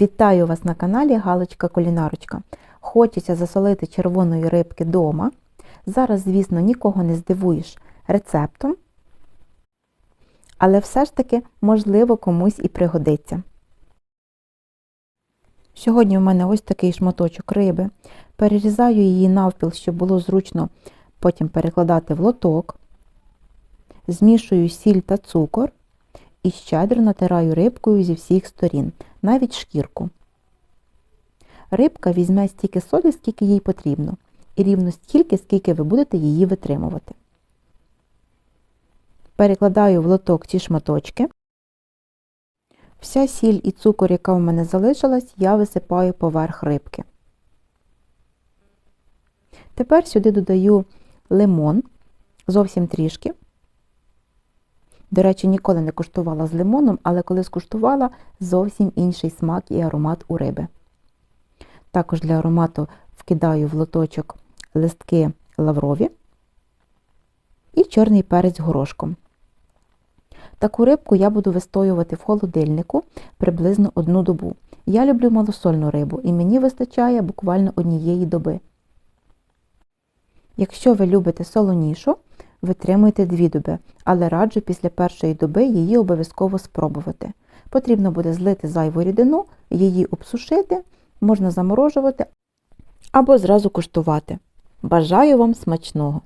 Вітаю вас на каналі Галочка Кулінарочка. Хочеться засолити червоної рибки дома. Зараз, звісно, нікого не здивуєш рецептом, але все ж таки, можливо, комусь і пригодиться. Сьогодні у мене ось такий шматочок риби. Перерізаю її навпіл, щоб було зручно потім перекладати в лоток. Змішую сіль та цукор і щедро натираю рибкою зі всіх сторін, навіть шкірку. Рибка візьме стільки солі, скільки їй потрібно, і рівно стільки, скільки ви будете її витримувати. Перекладаю в лоток ці шматочки. Вся сіль і цукор, яка в мене залишилась, я висипаю поверх рибки. Тепер сюди додаю лимон, зовсім трішки. До речі, ніколи не куштувала з лимоном, але коли скуштувала, зовсім інший смак і аромат у риби. Також для аромату вкидаю в лоточок листки лаврові і чорний перець горошком. Таку рибку я буду вистоювати в холодильнику приблизно одну добу. Я люблю малосольну рибу і мені вистачає буквально однієї доби. Якщо ви любите солонішу, витримуйте дві доби, але раджу після першої доби її обов'язково спробувати. Потрібно буде злити зайву рідину, її обсушити, можна заморожувати або зразу куштувати. Бажаю вам смачного!